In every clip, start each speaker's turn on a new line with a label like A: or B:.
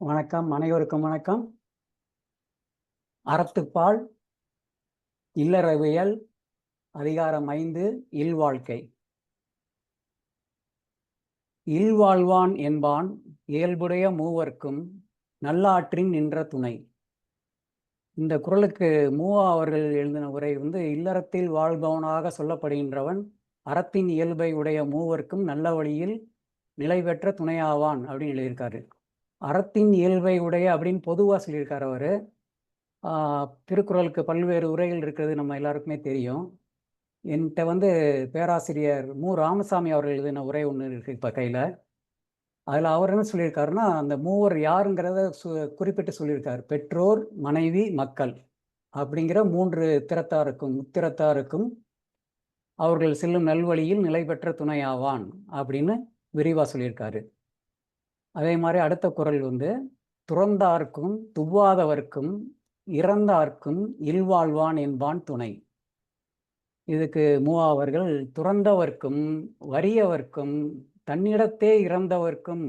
A: வணக்கம் அனைவருக்கும் வணக்கம். அறத்துப்பால் இல்லறவியல் அதிகாரம் ஐந்து இல்வாழ்க்கை இல்வாழ்வான் என்பான் இயல்புடைய மூவர்க்கும் நல்லாற்றின் நின்ற துணை. இந்த குரலுக்கு மூவா அவர்கள் எழுதின உரை வந்து இல்லறத்தில் வாழ்பவனாக சொல்லப்படுகின்றவன் அறத்தின் இயல்பை உடைய மூவர்க்கும் நல்ல வழியில் நிலை பெற்ற துணையாவான் அப்படின்னு எழுதியிருக்காரு. அறத்தின் இயல்பை உடைய அப்படின்னு பொதுவாக சொல்லியிருக்கார் அவர். திருக்குறளுக்கு பல்வேறு உரைகள் இருக்கிறது நம்ம எல்லாருக்குமே தெரியும். என்கிட்ட வந்து பேராசிரியர் மு. ராமசாமி அவர்கள் எழுதின உரை ஒன்று இருக்கு இப்போ கையில். அதில் அவர் என்ன சொல்லியிருக்காருன்னா அந்த மூவர் யாருங்கிறத சு குறிப்பிட்டு சொல்லியிருக்கார். பெற்றோர் மனைவி மக்கள் அப்படிங்கிற மூன்று திறத்தாருக்கும் முத்திரத்தாருக்கும் அவர்கள் செல்லும் நல்வழியில் நிலை பெற்ற துணையாவான் அப்படின்னு விரிவாக சொல்லியிருக்காரு. அதே மாதிரி அடுத்த குரல் வந்து துறந்தார்க்கும் துவாதவர்க்கும் இறந்தார்க்கும் இல்வாழ்வான் என்பான் துணை. இதுக்கு மூவாவர்கள் துறந்தவர்க்கும் வறியவர்க்கும் தன்னிடத்தே இறந்தவர்க்கும்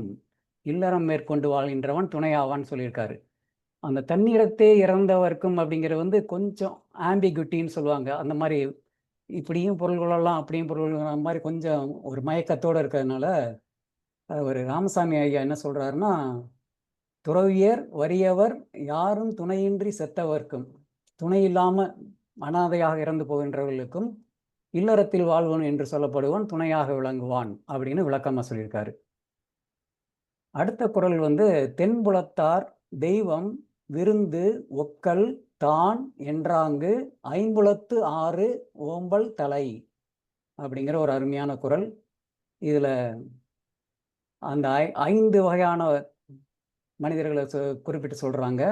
A: இல்லறம் மேற்கொண்டு வாழ்கின்றவன் துணையாவான்னு சொல்லியிருக்காரு. அந்த தன்னிடத்தே இறந்தவர்க்கும் அப்படிங்கிறது வந்து கொஞ்சம் ஆம்பிகுட்டின்னு சொல்லுவாங்க. அந்த மாதிரி இப்படியும் பொருள் கொள்ளலாம் அப்படியும் பொருள் அந்த மாதிரி கொஞ்சம் ஒரு மயக்கத்தோடு இருக்கிறதுனால ஒரு ராமசாமி ஐயா என்ன சொல்கிறாருன்னா துறவியர் வறியவர் யாரும் துணையின்றி செத்தவர்க்கும் துணை இல்லாமல் அனாதையாக இறந்து போகின்றவர்களுக்கும் இல்லறத்தில் வாழ்வன் என்று சொல்லப்படுவான் துணையாக விளங்குவான் அப்படின்னு விளக்கமாக சொல்லியிருக்காரு. அடுத்த குரல் வந்து தென்புலத்தார் தெய்வம் விருந்து ஒக்கல் தான் என்றாங்கு ஐம்புலத்து ஆறு ஓம்பல் தலை அப்படிங்கிற ஒரு அருமையான குரல். இதில் அந்த ஐ ஐந்து வகையான மனிதர்களை குறிப்பிட்டு சொல்கிறாங்க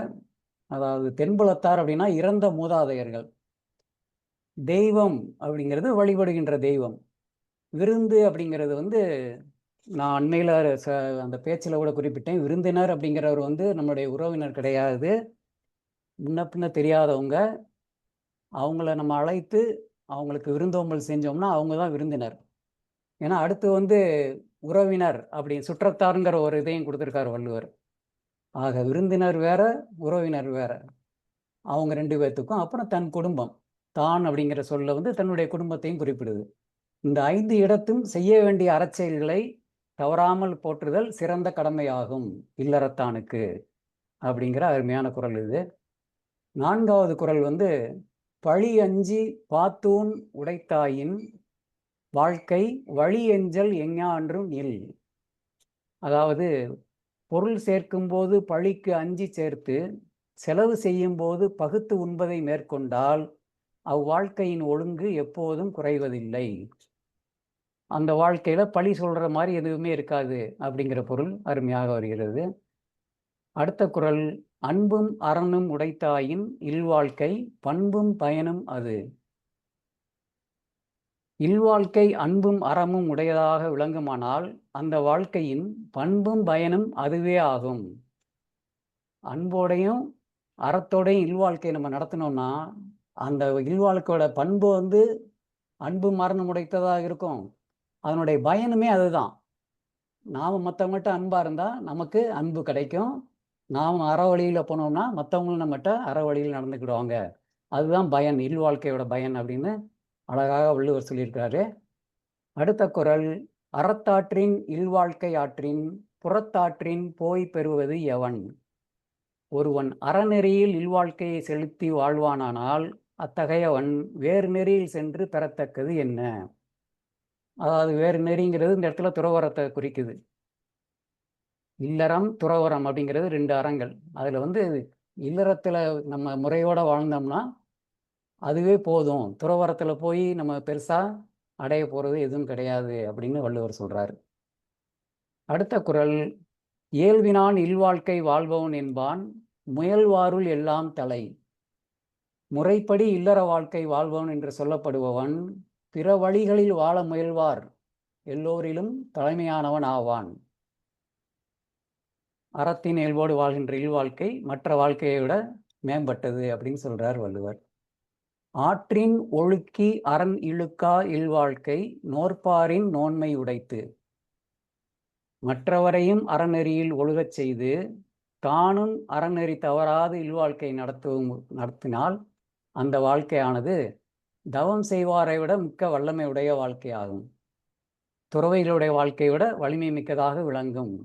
A: அதாவது தென்புலத்தார் அப்படின்னா இறந்த மூதாதையர்கள். தெய்வம் அப்படிங்கிறது வழிபடுகின்ற தெய்வம். விருந்து அப்படிங்கிறது வந்து நான் அண்மையில் ச அந்த பேச்சில் கூட குறிப்பிட்டேன். விருந்தினர் அப்படிங்கிறவர் வந்து நம்மளுடைய உறவினர் கிடையாது. முன்ன பின்ன தெரியாதவங்க. அவங்கள நம்ம அழைத்து அவங்களுக்கு விருந்தோம்பல் செஞ்சோம்னா அவங்க தான் விருந்தினர். ஏன்னா அடுத்து வந்து உறவினர் அப்படின்னு சுற்றத்தாருங்கிற ஒரு இதையும் கொடுத்துருக்காரு வள்ளுவர். ஆக விருந்தினர் வேற உறவினர் வேற. அவங்க ரெண்டு பேர்த்துக்கும் அப்புறம் தன் குடும்பம். தான் அப்படிங்கிற சொல்ல வந்து தன்னுடைய குடும்பத்தையும் குறிப்பிடுது. இந்த ஐந்து இடத்தும் செய்ய வேண்டிய அறச்செயல்களை தவறாமல் போற்றுதல் சிறந்த கடமையாகும் இல்லறத்தானுக்கு அப்படிங்கிற அருமையான குரல் இது. நான்காவது குரல் வந்து பழி அஞ்சி பாத்தூன் உடைத்தாயின் வாழ்க்கை வழி எஞ்சல் எஞ்ஞான்றும் இல். அதாவது பொருள் சேர்க்கும்போது பழிக்கு அஞ்சி சேர்த்து செலவு செய்யும் போது பகுத்து உண்பதை மேற்கொண்டால் அவ்வாழ்க்கையின் ஒழுங்கு எப்போதும் குறைவதில்லை. அந்த வாழ்க்கையில் பழி சொல்கிற மாதிரி எதுவுமே இருக்காது அப்படிங்கிற பொருள் அருமையாக வருகிறது. அடுத்த குரல் அன்பும் அறனும் உடைத்தாயின் இல்வாழ்க்கை பண்பும் பயனும் அது. இல்வாழ்க்கை அன்பும் அறமும் உடையதாக விளங்குமானால் அந்த வாழ்க்கையின் பண்பும் பயனும் அதுவே ஆகும். அன்போடையும் அறத்தோடையும் இல்வாழ்க்கை நம்ம நடத்தினோம்னா அந்த இல்வாழ்க்கையோட பண்பு வந்து அன்பு மரணம் உடைத்ததாக இருக்கும். அதனுடைய பயனுமே அதுதான். நாம் மற்றவங்கள்ட்ட அன்பாக இருந்தால் நமக்கு அன்பு கிடைக்கும். நாம் அற வழியில் போனோம்னா மற்றவங்களும் நம்மகிட்ட அற வழியில் நடந்துக்கிடுவாங்க. அதுதான் பயன் இல்வாழ்க்கையோட பயன் அப்படின்னு அழகாக வள்ளுவர் சொல்லியிருக்காரு அடுத்த குரல் அறத்தாற்றின் இல்வாழ்க்கை ஆற்றின் புறத்தாற்றின் போய் பெறுவது எவன்? ஒருவன் அறநெறியில் இல்வாழ்க்கையை செலுத்தி வாழ்வானானால் அத்தகையவன் வேறு நெறியில் சென்று பெறத்தக்கது என்ன? அதாவது வேறு நெறிங்கிறது இந்த இடத்துல துறவரத்தை குறிக்குது. இல்லறம் துறவரம் அப்படிங்கிறது ரெண்டு அறங்கள். அதில் வந்து இல்லறத்தில் நம்ம முறையோடு வாழ்ந்தோம்னா அதுவே போதும். துறவரத்தில் போய் நம்ம பெருசாக அடைய போகிறது எதுவும் கிடையாது அப்படின்னு வள்ளுவர் சொல்கிறார் அடுத்த குரல் இயல்பினான் இல்வாழ்க்கை வாழ்பவன் என்பான் முயல்வாருள் எல்லாம் தலை. முறைப்படி இல்லற வாழ்க்கை வாழ்பவன் என்று சொல்லப்படுபவன் பிற வழிகளில் வாழ முயல்வார் எல்லோரிலும் தலைமையானவன் ஆவான். அறத்தின் இயல்போடு வாழ்கின்ற இல்வாழ்க்கை மற்ற வாழ்க்கையை விட மேம்பட்டது அப்படின்னு சொல்கிறார் வள்ளுவர். ஆற்றின் ஒழுக்கி அரண் இழுக்கா இல்வாழ்க்கை நோற்பாரின் நோன்மை உடைத்து. மற்றவரையும் அறநெறியில் ஒழுகச் செய்து தானும் அறநெறி தவறாது இல்வாழ்க்கை நடத்தும் நடத்தினால் அந்த வாழ்க்கையானது தவம் செய்வாரை விட மிக்க வல்லமை உடைய வாழ்க்கையாகும். துறவைகளுடைய வாழ்க்கையை விட வலிமை மிக்கதாக விளங்கும்.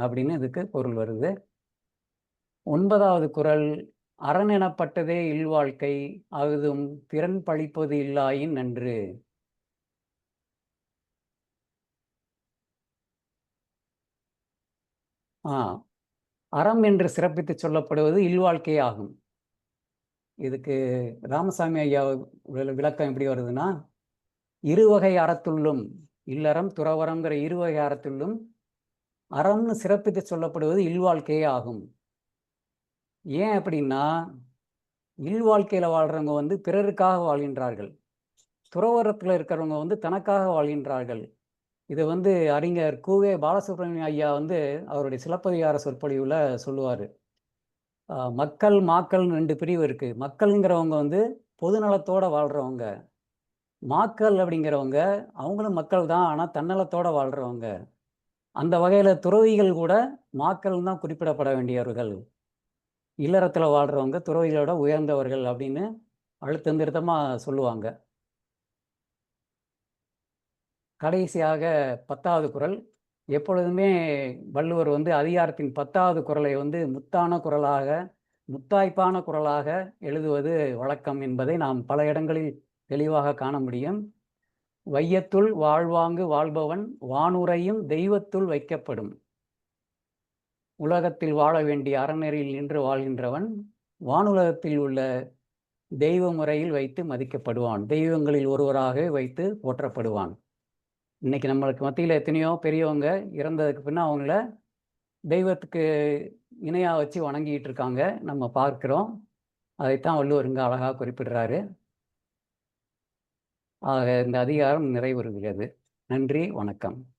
A: அப்படின்னு இதுக்கு பொருள் வருது. ஒன்பதாவது குரல் அரண் எனப்பட்டதே இல்வாழ்க்கை அகுதும் திறன் பழிப்பது இல்லாயின் நன்று. ஆ அறம் என்று சிறப்பித்து சொல்லப்படுவது இல்வாழ்க்கை ஆகும். இதுக்கு ராமசாமி ஐயா விளக்கம் எப்படி வருதுன்னா இருவகை அறத்துள்ளும் இல்லறம் துறவரங்கிற இருவகை அறத்துள்ளும் அறம்னு சிறப்பித்து சொல்லப்படுவது இல்வாழ்க்கையே ஆகும். ஏன் அப்படின்னா இல்வாழ்க்கையில் வாழ்கிறவங்க வந்து பிறருக்காக வாழ்கின்றார்கள். துறவரத்தில் இருக்கிறவங்க வந்து தனக்காக வாழ்கின்றார்கள். இதை வந்து அறிஞர் கூவே பாலசுப்ரமணியம் ஐயா வந்து அவருடைய சிலப்பதிகார சொற்பொழிவில் சொல்லுவார். மக்கள் மாக்கள்னு ரெண்டு பிரிவு இருக்குது மக்கள்ங்கிறவங்க வந்து பொதுநலத்தோடு வாழ்கிறவங்க மாக்கள் அப்படிங்கிறவங்க அவங்களும் மக்கள் தான் ஆனால் தன்னலத்தோடு வாழ்கிறவங்க அந்த வகையில் துறவிகள் கூட மாக்கள் தான் குறிப்பிடப்பட வேண்டியவர்கள். இல்லறத்தில் வாழ்கிறவங்க துறவிகளோட உயர்ந்தவர்கள் அப்படின்னு அழுத்தம் திருத்தமாக சொல்லுவாங்க. கடைசியாக பத்தாவது குரல். எப்பொழுதுமே வள்ளுவர் வந்து அதிகாரத்தின் பத்தாவது குரலை வந்து முத்தான குரலாக முத்தாய்ப்பான குரலாக எழுதுவது வழக்கம் என்பதை நாம் பல இடங்களில் தெளிவாக காண முடியும். வையத்துள் வாழ்வாங்கு வாழ்பவன் வானுரையும் தெய்வத்துள் வைக்கப்படும். உலகத்தில் வாழ வேண்டிய அறநெறியில் நின்று வாழ்கின்றவன் வானுலகத்தில் உள்ள தெய்வ முறையில் வைத்து மதிக்கப்படுவான். தெய்வங்களில் ஒருவராக வைத்து போற்றப்படுவான். இன்னைக்கு நம்மளுக்கு மத்தியில் எத்தனையோ பெரியவங்க இறந்ததுக்கு பின்ன அவங்கள தெய்வத்துக்கு இணையாக வச்சு வணங்கிட்டு இருக்காங்க. நம்ம பார்க்குறோம். அதைத்தான் வள்ளுவர் இங்கே அழகாக குறிப்பிடுறாரு. ஆக இந்த அதிகாரம் நிறைவுறுகிறது. நன்றி வணக்கம்.